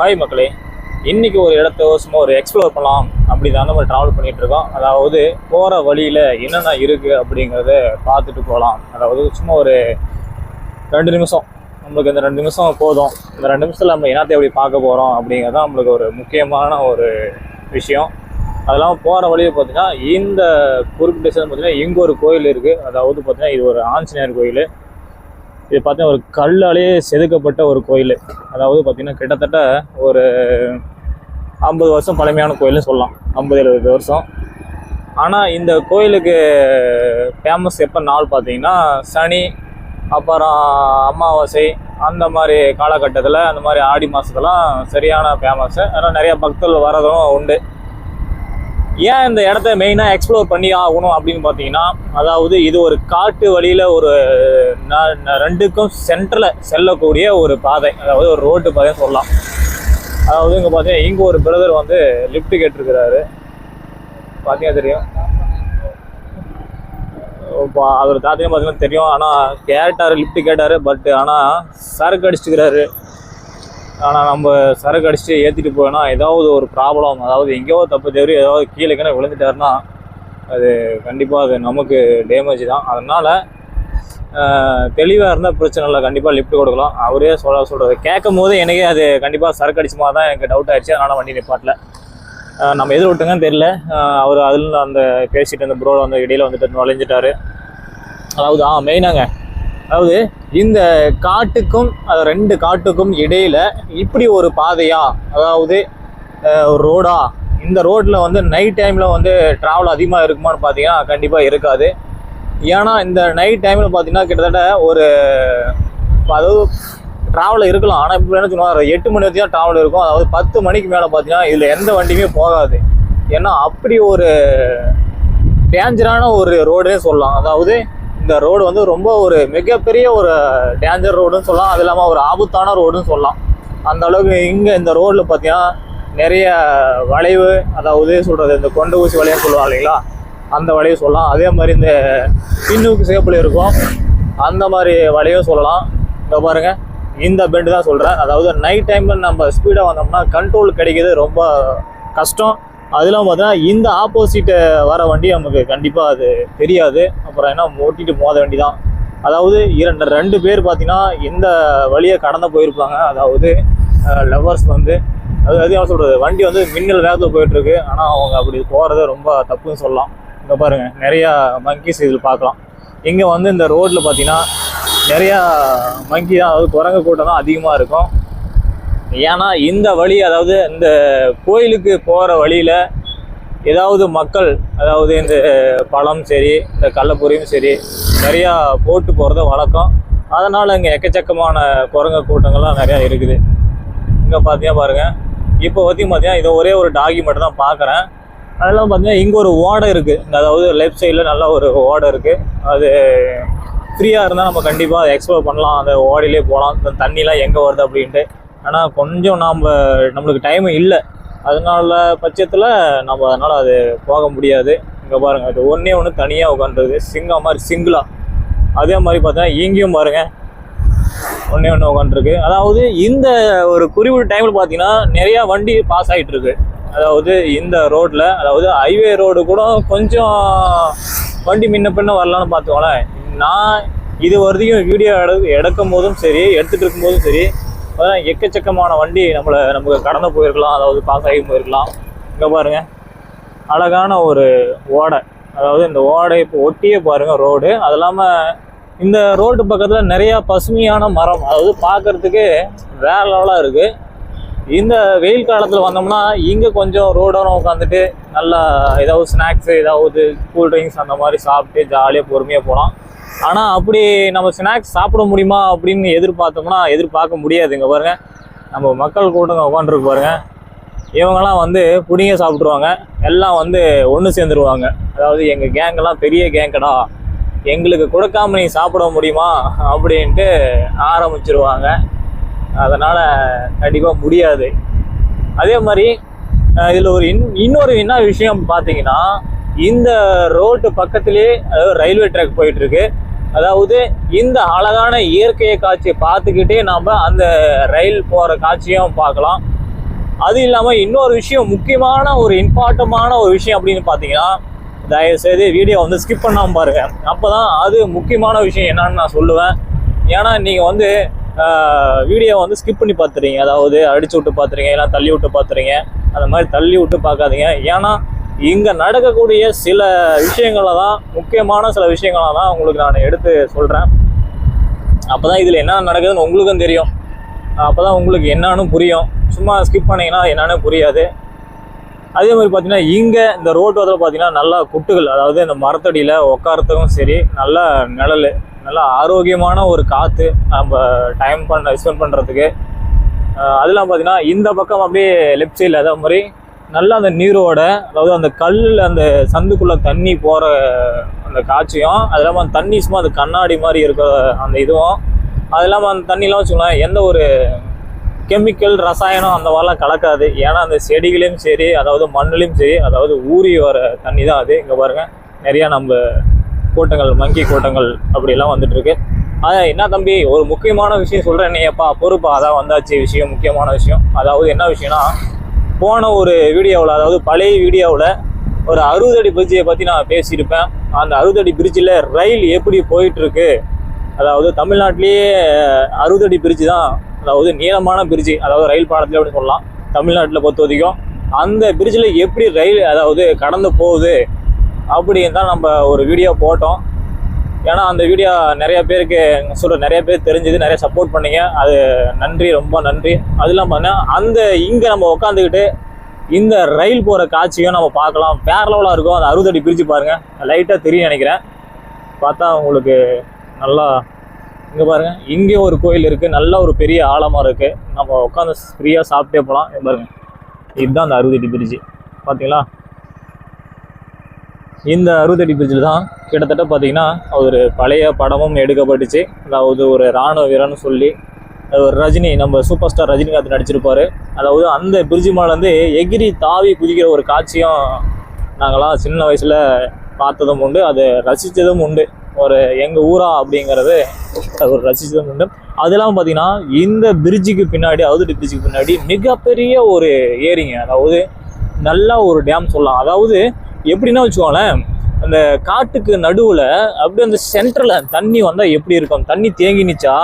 Hi மக்களே. இன்னைக்கு ஒரு இடத்த சும்மா ஒரு எக்ஸ்ப்ளோர் பண்ணலாம் அப்படி தான் நம்ம ட்ராவல் பண்ணிகிட்ருக்கோம் இருக்கோம். அதாவது போகிற வழியில் என்னென்ன இருக்குது அப்படிங்கிறத பார்த்துட்டு போகலாம் அதாவது சும்மா ஒரு ரெண்டு நிமிஷம். நம்மளுக்கு இந்த ரெண்டு நிமிஷம் போதும். இந்த ரெண்டு நிமிஷத்தில் நம்ம என்னத்தை எப்படி பார்க்க போகிறோம் அப்படிங்கிறது தான் நம்மளுக்கு ஒரு முக்கியமான ஒரு விஷயம். அதெல்லாம் போகிற வழியை பார்த்தீங்கன்னா இந்த குறிப்பிட்ட பார்த்தீங்கன்னா இங்கே ஒரு கோயில் இருக்குது அதாவது பார்த்தீங்கன்னா இது ஒரு ஆஞ்சநேயர் கோயில். இது பார்த்தீங்கன்னா ஒரு கல்லாலேயே செதுக்கப்பட்ட ஒரு கோயில். அதாவது பார்த்திங்கன்னா கிட்டத்தட்ட ஒரு ஐம்பது வருஷம் பழமையான கோயில்னு சொல்லலாம். ஐம்பது எழுபது வருஷம். ஆனால் இந்த கோயிலுக்கு ஃபேமஸ் எப்போ நாள் பார்த்தீங்கன்னா சனி அப்புறம் அமாவாசை அந்த மாதிரி காலகட்டத்தில் அந்த மாதிரி ஆடி மாதத்துலாம் சரியான ஃபேமஸ்ஸு அதனால் நிறையா பக்தர்கள் வரதும் உண்டு. ஏன் இந்த இடத்த மெயினாக எக்ஸ்ப்ளோர் பண்ணி ஆகணும் அப்படின்னு பார்த்தீங்கன்னா அதாவது இது ஒரு காட்டு வழியில் ஒரு ந- ந- ரெண்டுக்கும் சென்டரில் செல்லக்கூடிய ஒரு பாதை. அதாவது ஒரு ரோட்டு பாதைன்னு சொல்லலாம். அதாவது இங்கே பார்த்தீங்கன்னா இங்கே ஒரு பிரதர் வந்து லிஃப்ட் கேட்டிருக்கிறாரு. பார்த்தீங்கன்னா தெரியும்? இப்போ அவர் தாத்தையும் பார்த்தீங்கன்னா தெரியும். ஆனால் கேட்டார் லிஃப்ட் கேட்டார் பட் ஆனால் சரக்கு அடிச்சுக்கிறாரு. ஆனால் நம்ம சரக்கு அடிச்சுட்டு ஏற்றிட்டு போனா ஏதாவது ஒரு ப்ராப்ளம் அதாவது எங்கேயோ தப்பு தவிர ஏதாவது கீழே கீழே விழுந்துட்டாருன்னா அது கண்டிப்பாக அது நமக்கு டேமேஜ் தான். அதனால் தெளிவாக இருந்தால் பிரச்சனை இல்லை. கண்டிப்பாக லிஃப்ட் கொடுக்கலாம். அவரே சொல்ல சொல்கிறது கேட்கும் போது எனக்கே அது கண்டிப்பாக சரக்கு அடிச்சுமா தான் எனக்கு டவுட் ஆயிடுச்சு. அதனால் வண்டி நிப்பாட்டில். நம்ம எதிர் விட்டுங்கன்னு தெரியல. அவர் அதில் அந்த பேசிட்டு அந்த ப்ரோ வந்து இடையில் வந்துட்டு நுழைஞ்சிட்டாரு. அதாவது ஆ மெயினாங்க அதாவது இந்த காட்டுக்கும் அது ரெண்டு காட்டுக்கும் இடையில இப்படி ஒரு பாதையா அதாவது ரோடா இந்த ரோட்டில் வந்து நைட் டைமில் வந்து ட்ராவல் அதிகமாக இருக்குமான்னு பார்த்தீங்கன்னா கண்டிப்பாக இருக்காது. ஏன்னா இந்த நைட் டைமில் பார்த்தீங்கன்னா கிட்டத்தட்ட ஒரு அதாவது ட்ராவல் இருக்கலாம். ஆனால் இப்போ என்ன சொல்லுவாங்க எட்டு மணி வரைக்கும் தான் ட்ராவல் இருக்கும். அதாவது பத்து மணிக்கு மேலே பார்த்தீங்கன்னா இதில் எந்த வண்டியுமே போகாது. ஏன்னா அப்படி ஒரு டேஞ்சரான ஒரு ரோடுனே சொல்லலாம். அதாவது இந்த ரோடு வந்து ரொம்ப ஒரு மிகப்பெரிய ஒரு டேஞ்சர் ரோடுன்னு சொல்லலாம். அது இல்லாமல் ஒரு ஆபத்தான ரோடுன்னு சொல்லலாம். அந்த அளவுக்கு இங்கே இந்த ரோடில் பார்த்தீங்கன்னா நிறைய வளைவு அதாவது சொல்கிறது இந்த கொண்டு ஊசி வளையம் சொல்லுவாங்க இல்லைங்களா? அந்த வளைவு சொல்லலாம். அதே மாதிரி இந்த பின்னுக்கு சேப்பில் இருக்கும். அந்த மாதிரி வளையும் சொல்லலாம். இங்கே பாருங்கள் இந்த பெண்டு தான் சொல்கிறேன் அதாவது நைட் டைமில் நம்ம ஸ்பீடாக வந்தோம்னா கண்ட்ரோல் கிடைக்கிறது ரொம்ப கஷ்டம். அதெல்லாம் பார்த்தீங்கன்னா இந்த ஆப்போசிட்டை வர வண்டி நமக்கு கண்டிப்பாக அது தெரியாது. அப்புறம் என்ன ஓட்டிட்டு மோத வண்டி தான் அதாவது இரண்டு ரெண்டு பேர் பார்த்தீங்கன்னா இந்த வழியை கடந்து போயிருப்பாங்க. அதாவது லவ்வர்ஸ் வந்து அதாவது என்ன சொல்கிறது வண்டி வந்து மின்னல் வேகத்தில் போயிட்டுருக்கு. ஆனால் அவங்க அப்படி போகிறது ரொம்ப தப்புன்னு சொல்லலாம். இங்கே பாருங்கள் நிறையா மங்கிஸ் இதில் பார்க்கலாம். இங்கே வந்து இந்த ரோட்டில் பார்த்தீங்கன்னா நிறையா மங்கி தான் அதாவது குரங்கு கூட்டம் தான் அதிகமாக இருக்கும். ஏன்னா இந்த வழி அதாவது இந்த கோயிலுக்கு போகிற வழியில் ஏதாவது மக்கள் அதாவது இந்த பழம் சரி இந்த கள்ளப்பொரியும் சரி நிறையா போட்டு போகிறது வழக்கம். அதனால் இங்கே எக்கச்சக்கமான குரங்கு கூட்டங்கள்லாம் நிறையா இருக்குது. இங்கே பார்த்தீங்கன்னா பாருங்கள் இப்போ பற்றியும் பார்த்தீங்கன்னா இதை ஒரே ஒரு டாகி மட்டும் தான் பார்க்குறேன் அதெல்லாம் பார்த்தீங்கன்னா இங்கே ஒரு ஓடை இருக்குது இந்த அதாவது லெஃப்ட் சைடில் நல்ல ஒரு ஓடை இருக்குது அது ஃப்ரீயாக இருந்தால் நம்ம கண்டிப்பாக எக்ஸ்ப்ளோர் பண்ணலாம். அந்த ஓடையிலே போகலாம் இந்த தண்ணிலாம் எங்கே வருது அப்படின்ட்டு. ஆனால் கொஞ்சம் நாம் நம்மளுக்கு டைம் இல்லை. அதனால பட்சத்தில் நம்ம அதனால் அது போக முடியாது. இங்கே பாருங்கள் அது ஒன்றே ஒன்று தனியாக உட்காந்துருது சிங்கம் மாதிரி சிங்கிளாக அதே மாதிரி பார்த்தீங்கன்னா இங்கேயும் பாருங்கள் ஒன்றே ஒன்று உட்காந்துருக்கு அதாவது இந்த ஒரு குறிப்பிட்ட டைமில் பார்த்தீங்கன்னா நிறையா வண்டி பாஸ் ஆகிட்டுருக்கு அதாவது இந்த ரோட்டில் அதாவது ஹைவே ரோடு கூட கொஞ்சம் வண்டி முன்ன பின்ன வரலான்னு பார்த்துக்கோங்களேன். நான் இது வரைக்கும் வீடியோ எடு எடுக்கும் போதும் சரி எடுத்துகிட்டு இருக்கும்போதும் சரி அதான் எக்கச்சக்கமான வண்டி நம்மளை நமக்கு கடந்து போயிருக்கலாம் அதாவது பாஸ் ஆகி போயிருக்கலாம். இங்கே பாருங்கள் அழகான ஒரு ஓடை. அதாவது இந்த ஓடை இப்போ ஒட்டியே பாருங்கள் ரோடு. அது இல்லாமல் இந்த ரோடு பக்கத்தில் நிறையா பசுமையான மரம். அதாவது பார்க்கறதுக்கு வேற லெவலாக இருக்குது இந்த வெயில் காலத்தில் வந்தோம்னா இங்கே கொஞ்சம் ரோடோரம் உட்காந்துட்டு நல்லா ஏதாவது ஸ்நாக்ஸு ஏதாவது கூல் ட்ரிங்க்ஸ் அந்த மாதிரி சாப்பிட்டு ஜாலியாக பொறுமையாக போகலாம் ஆனால் அப்படி நம்ம ஸ்நாக்ஸ் சாப்பிட முடியுமா அப்படின்னு எதிர்பார்த்தோம்னா எதிர்பார்க்க முடியாது இங்கே பாருங்கள் நம்ம மக்கள் கூட்டங்க உட்காந்துருக்கு பாருங்க. இவங்கெல்லாம் வந்து புடிங்க சாப்பிட்ருவாங்க எல்லாம் வந்து ஒன்று சேர்ந்துருவாங்க. அதாவது எங்கள் கேங்கெல்லாம் பெரிய கேங்கடா எங்களுக்கு கொடுக்காம நீ சாப்பிட முடியுமா அப்படின்ட்டு ஆரம்பிச்சிருவாங்க. அதனால் கண்டிப்பாக முடியாது. அதே மாதிரி இதில் ஒரு இன் இன்னொரு என்ன விஷயம் பார்த்தீங்கன்னா இந்த ரோட்டு பக்கத்துலேயே அதாவது ரயில்வே ட்ராக் போயிட்டுருக்கு. அதாவது இந்த அழகான இயற்கையை காட்சியை பார்த்துக்கிட்டே நாம் அந்த ரயில் போகிற காட்சியும் பார்க்கலாம். அது இல்லாமல் இன்னொரு விஷயம் முக்கியமான ஒரு இம்பார்ட்டமான ஒரு விஷயம் அப்படின்னு பார்த்தீங்கன்னா தயவுசெய்து வீடியோ வந்து ஸ்கிப் பண்ணாமல் பாருங்க. அப்போ தான் அது முக்கியமான விஷயம் என்னன்னு நான் சொல்லுவேன். ஏன்னா நீங்கள் வந்து வீடியோ வந்து ஸ்கிப் பண்ணி பார்த்துறீங்க அதாவது அடிச்சு விட்டு பார்த்துறீங்க இல்லை தள்ளி விட்டு பார்த்துறீங்க அந்த மாதிரி தள்ளி விட்டு பார்க்காதீங்க. ஏன்னா இங்கே நடக்கக்கூடிய சில விஷயங்களை தான் முக்கியமான சில விஷயங்களை தான் உங்களுக்கு நான் எடுத்து சொல்கிறேன் அப்போ தான் இதில் என்ன நடக்குதுன்னு உங்களுக்கும் தெரியும். அப்போ தான் உங்களுக்கு என்னன்னு புரியும். சும்மா ஸ்கிப் பண்ணிங்கன்னா என்னன்னு புரியாது. அதே மாதிரி பார்த்தீங்கன்னா இங்கே இந்த ரோட்டு வந்து பார்த்தீங்கன்னா நல்லா குட்டுகள் அதாவது இந்த மரத்தடியில் உட்காரத்துக்கும் சரி நல்லா நிழல் நல்லா ஆரோக்கியமான ஒரு காற்று நம்ம டைம் பண்ண ஸ்பெண்ட் பண்ணுறதுக்கு அதெல்லாம் பார்த்தீங்கன்னா இந்த பக்கம் அப்படியே லெஃப்ட் சைடில் அதே மாதிரி நல்லா அந்த நீரோட அதாவது அந்த கல்லில் அந்த சந்துக்குள்ளே தண்ணி போகிற அந்த காட்சியும் அது இல்லாமல் அந்த தண்ணி சும்மா அது கண்ணாடி மாதிரி இருக்கிற அந்த இதுவும் அது இல்லாமல் அந்த தண்ணிலாம் வச்சுக்கலாம் எந்த ஒரு கெமிக்கல் ரசாயனம் அந்த மாதிரிலாம் கலக்காது. ஏன்னா அந்த செடிகளையும் சரி அதாவது மண்ணுலையும் சரி அதாவது ஊறி வர தண்ணி தான் அது. இங்கே பாருங்கள் நிறையா நம்ம கூட்டங்கள் மங்கி கூட்டங்கள் அப்படிலாம் வந்துட்டுருக்கு. அதான் என்ன தம்பி ஒரு முக்கியமான விஷயம் சொல்கிறேன் நீ எப்பா பொறுப்பா அதான் வந்தாச்சு விஷயம் முக்கியமான விஷயம். அதாவது என்ன விஷயம்னா போன ஒரு வீடியோவில் அதாவது பழைய வீடியோவில் ஒரு அறுபதடி பிரிட்ஜை பற்றி நான் பேசியிருப்பேன். அந்த அறுபதடி பிரிட்ஜில் ரயில் எப்படி போயிட்டுருக்கு? அதாவது தமிழ்நாட்டிலேயே அறுபதடி பிரிட்ஜு தான் அதாவது நீளமான பிரிட்ஜ் அதாவது ரயில் பாலத்தில் அப்படின்னு சொல்லலாம் தமிழ்நாட்டில் பொறுத்த வரைக்கும். அந்த பிரிட்ஜில் எப்படி ரயில் அதாவது கடந்து போகுது? அப்படின்னு தான் நம்ம ஒரு வீடியோ போட்டோம். ஏன்னா அந்த வீடியோ நிறைய பேருக்கு சொல்ற நிறைய பேர் தெரிஞ்சது நிறைய சப்போர்ட் பண்ணீங்க. அது நன்றி ரொம்ப நன்றி. அது இல்லாமல் பார்த்தீங்கன்னா அந்த இங்கே நம்ம உட்காந்துக்கிட்டு இந்த ரயில் போகிற காட்சியும் நம்ம பார்க்கலாம். வேற லெவலாக இருக்கும். அந்த அறுபதடி பிரித்து பாருங்கள் லைட்டாக தெரியும் நினைக்கிறேன். பார்த்தா உங்களுக்கு நல்லா இங்கே பாருங்கள் இங்கே ஒரு கோயில் இருக்குது நல்ல ஒரு பெரிய ஆழமாக இருக்குது நம்ம உட்காந்து ஃப்ரீயாக சாப்பிட்டே போகலாம் பாருங்கள் இதுதான் அந்த அறுபதடி பிரிட்ஜு பார்த்தீங்களா இந்த அறுபத்தடி பிரிட்ஜில் தான் கிட்டத்தட்ட பார்த்தீங்கன்னா ஒரு பழைய படமும் எடுக்கப்பட்டுச்சு. அதாவது ஒரு ராணுவ வீரன்னு சொல்லி ஒரு ரஜினி நம்ம சூப்பர் ஸ்டார் ரஜினிகாந்த் நடிச்சிருப்பார். அதாவது அந்த பிரிட்ஜு மேலேருந்து எகிரி தாவி குதிக்கிற ஒரு காட்சியும் நாங்களாம் சின்ன வயசில் பார்த்ததும் உண்டு. அதை ரசித்ததும் உண்டு. ஒரு எங்கள் ஊரா அப்படிங்கிறது ஒரு ரசித்ததும் உண்டு. அதெல்லாம் பார்த்தீங்கன்னா இந்த பிரிட்ஜுக்கு பின்னாடி அவுதடி பிரிட்ஜுக்கு பின்னாடி மிகப்பெரிய ஒரு ஏரிங்க. அதாவது நல்ல ஒரு டேம் சொல்லலாம். அதாவது எப்படின்னா வச்சுக்கோங்களேன் அந்த காட்டுக்கு நடுவில் அப்படியே அந்த சென்டரில் தண்ணி வந்தால் எப்படி இருக்கும்? தண்ணி தேங்கி நிச்சா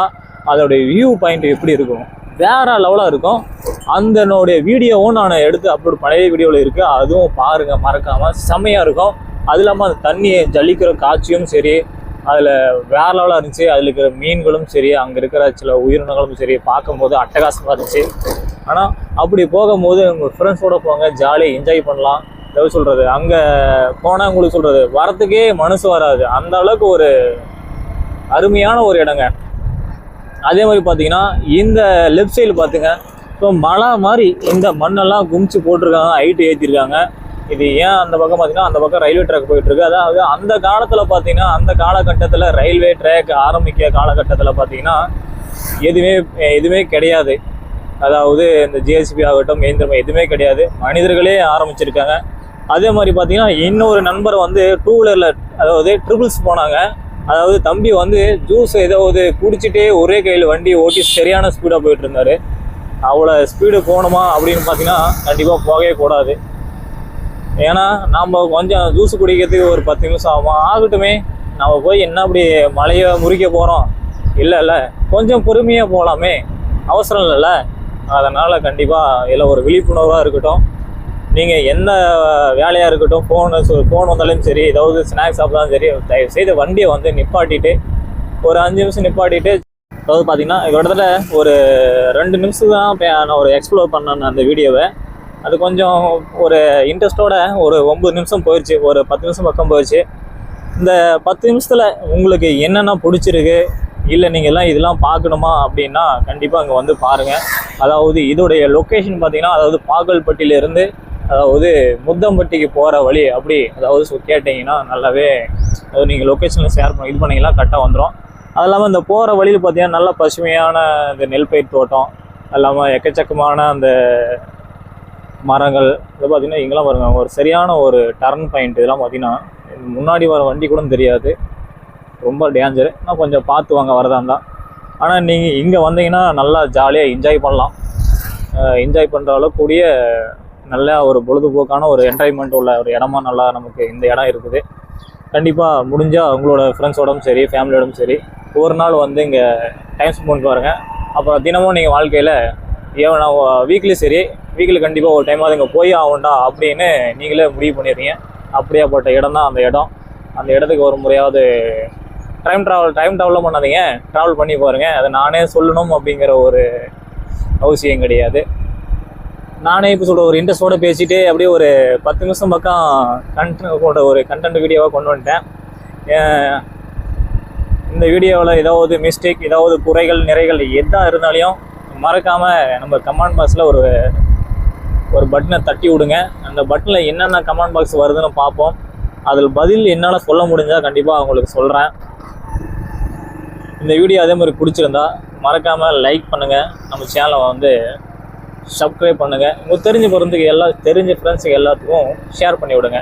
அதோடைய வியூ பாயிண்ட் எப்படி இருக்கும்? வேற லெவலாக இருக்கும். அந்தனுடைய வீடியோவும் நான் எடுத்து அப்லோட் பழைய வீடியோவில் இருக்குது அதுவும் பாருங்கள் மறக்காமல் செம்மையாக இருக்கும். அது இல்லாமல் அந்த தண்ணியை ஜலிக்கிற காட்சியும் சரி அதில் வேற லெவலாக இருந்துச்சு. அதில் இருக்கிற மீன்களும் சரி அங்கே இருக்கிற சில உயிரினங்களும் சரி பார்க்கும்போது அட்டகாசமாக இருந்துச்சு. ஆனால் அப்படி போகும்போது உங்கள் ஃப்ரெண்ட்ஸோடு போங்க ஜாலியாக என்ஜாய் பண்ணலாம். எப்படி சொல்கிறது அங்கே போனால் உங்களுக்கு சொல்கிறது வரத்துக்கே மனசு வராது. அந்த அளவுக்கு ஒரு அருமையான ஒரு இடங்க. அதே மாதிரி பார்த்தீங்கன்னா இந்த லெஃப்ட் சைடு பார்த்துங்க இப்போ மழை மாதிரி இந்த மண்ணெல்லாம் குமிச்சு போட்டிருக்காங்க ஹைட்டு ஏற்றிருக்காங்க இது ஏன் அந்த பக்கம் பார்த்தீங்கன்னா அந்த பக்கம் ரயில்வே ட்ராக் போயிட்டுருக்கு. அதாவது அந்த காலத்தில் பார்த்தீங்கன்னா அந்த காலகட்டத்தில் ரயில்வே ட்ராக் ஆரம்பிக்க காலகட்டத்தில் பார்த்தீங்கன்னா எதுவுமே எதுவுமே கிடையாது. அதாவது இந்த ஜேசிபி ஆகட்டும் இயந்திரம் எதுவுமே கிடையாது. மனிதர்களே ஆரம்பிச்சிருக்காங்க. அதே மாதிரி பார்த்தீங்கன்னா இன்னொரு நண்பர் வந்து டூ வீலரில் அதாவது ட்ரிபிள்ஸ் போனாங்க. அதாவது தம்பி வந்து ஜூஸ் ஏதாவது குடிச்சிட்டே ஒரே கையில் வண்டி ஓட்டி சரியான ஸ்பீடாக போயிட்டு இருந்தாரு. அவ்வளோ ஸ்பீடு போகணுமா அப்படின்னு பார்த்தீங்கன்னா கண்டிப்பாக போகவே கூடாது. ஏன்னா நம்ம கொஞ்சம் ஜூஸ் குடிக்கிறதுக்கு ஒரு பத்து நிமிஷம் ஆகும். ஆகட்டுமே நம்ம போய் என்ன அப்படி மலையை முறிக்க போகிறோம் இல்லை இல்லை. கொஞ்சம் பொறுமையாக போகலாமே. அவசரம் இல்லைல்ல. அதனால் கண்டிப்பாக இதில் ஒரு விழிப்புணர்வாக இருக்கட்டும். நீங்கள் எந்த வேலையாக இருக்கட்டும் ஃபோனு ஃபோன் வந்தாலும் சரி ஏதாவது ஸ்நாக்ஸ் சாப்பிட்டாலும் சரி தயவு செய்து வண்டியை வந்து நிப்பாட்டிட்டு ஒரு அஞ்சு நிமிஷம் நிப்பாட்டிட்டு அதாவது பார்த்தீங்கன்னா கிட்டத்தட்ட ஒரு ரெண்டு நிமிஷம் தான் நான் ஒரு எக்ஸ்ப்ளோர் பண்ணேன் அந்த வீடியோவை. அது கொஞ்சம் ஒரு இன்ட்ரெஸ்ட்டோட ஒரு ஒம்பது நிமிஷம் போயிடுச்சு ஒரு பத்து நிமிஷம் பக்கம் போயிடுச்சு இந்த பத்து நிமிஷத்தில் உங்களுக்கு என்னென்ன பிடிச்சிருக்கு இல்லை நீங்கள்லாம் இதெல்லாம் பார்க்கணுமா அப்படின்னா கண்டிப்பாக அங்கே வந்து பாருங்கள் அதாவது இதோடைய லொக்கேஷன் பார்த்தீங்கன்னா அதாவது பாகல்பட்டியிலேருந்து அதாவது முத்தம்பட்டிக்கு போகிற வழி அப்படி அதாவது ஸோ கேட்டிங்கன்னா நல்லாவே அதாவது நீங்கள் லொக்கேஷனில் ஷேர் பண்ணி இது பண்ணிங்கன்னா கரெக்டாக வந்துடும் அது இல்லாமல் இந்த போகிற வழியில் பார்த்தீங்கன்னா நல்ல பசுமையான இந்த நெல் பயிர் தோட்டம் அல்லாமல் இல்லாமல் எக்கச்சக்கமான அந்த மரங்கள் இதை பார்த்தீங்கன்னா இங்கெல்லாம் பாருங்க ஒரு சரியான ஒரு டர்ன் பாயிண்ட் இதெல்லாம் பார்த்தீங்கன்னா முன்னாடி வர வண்டி கூட தெரியாது. ரொம்ப டேஞ்சரு ஆனால் கொஞ்சம் பார்த்து வாங்க வரதா இருந்தால் ஆனால் நீங்கள் இங்கே வந்தீங்கன்னா நல்லா ஜாலியாக என்ஜாய் பண்ணலாம். என்ஜாய் பண்ணுற அளவுக்கூடிய நல்ல ஒரு பொழுதுபோக்கான ஒரு என்டர்டைன்மெண்ட் உள்ள ஒரு இடமா நல்லா நமக்கு இந்த இடம் இருக்குது. கண்டிப்பாக முடிஞ்சால் உங்களோட ஃப்ரெண்ட்ஸோடும் சரி ஃபேமிலியோடும் சரி ஒரு நாள் வந்து இங்கே டைம் ஸ்பெண்ட் பாருங்க அப்புறம் தினமும் நீங்கள் வாழ்க்கையில் ஏன் வீக்லி சரி வீக்லி கண்டிப்பாக ஒரு டைமாவது இங்கே போய் ஆகும்டா அப்படின்னு நீங்களே முடிவு பண்ணிடுறீங்க. அப்படியாப்பட்ட இடம் தான் அந்த இடம். அந்த இடத்துக்கு ஒரு முறையாவது டைம் ட்ராவல் டைம் ட்ராவலும் பண்ணாதீங்க. ட்ராவல் பண்ணி பாருங்கள் அதை நானே சொல்லணும் அப்படிங்கிற ஒரு அவசியம் கிடையாது. நானே இப்போ சொல்கிற ஒரு இன்ட்ரெஸ்டோட பேசிட்டு அப்படியே ஒரு பத்து நிமிஷம் பக்கம் கண்டென்ட் கொண்ட ஒரு கண்டென்ட் வீடியோவாக கொண்டு வந்துட்டேன். இந்த வீடியோவில் ஏதாவது மிஸ்டேக் ஏதாவது குறைகள் நிறைகள் எதாக இருந்தாலையும் மறக்காமல் நம்ம கமெண்ட் பாக்ஸில் ஒரு ஒரு பட்டனை தட்டி விடுங்க. அந்த பட்டனில் என்னென்ன கமெண்ட் பாக்ஸ் வருதுன்னு பார்ப்போம். அதில் பதில் என்னால் சொல்ல முடிஞ்சால் கண்டிப்பாக அவங்களுக்கு சொல்கிறேன் இந்த வீடியோ அதே மாதிரி பிடிச்சிருந்தா மறக்காமல் லைக் பண்ணுங்கள் நம்ம சேனலை வந்து சப்ஸ்கிரைப் பண்ணுங்கள் உங்களுக்கு தெரிஞ்ச பிறந்துக்கு எல்லா தெரிஞ்ச ஃப்ரெண்ட்ஸுக்கு எல்லாத்துக்கும் ஷேர் பண்ணி விடுங்க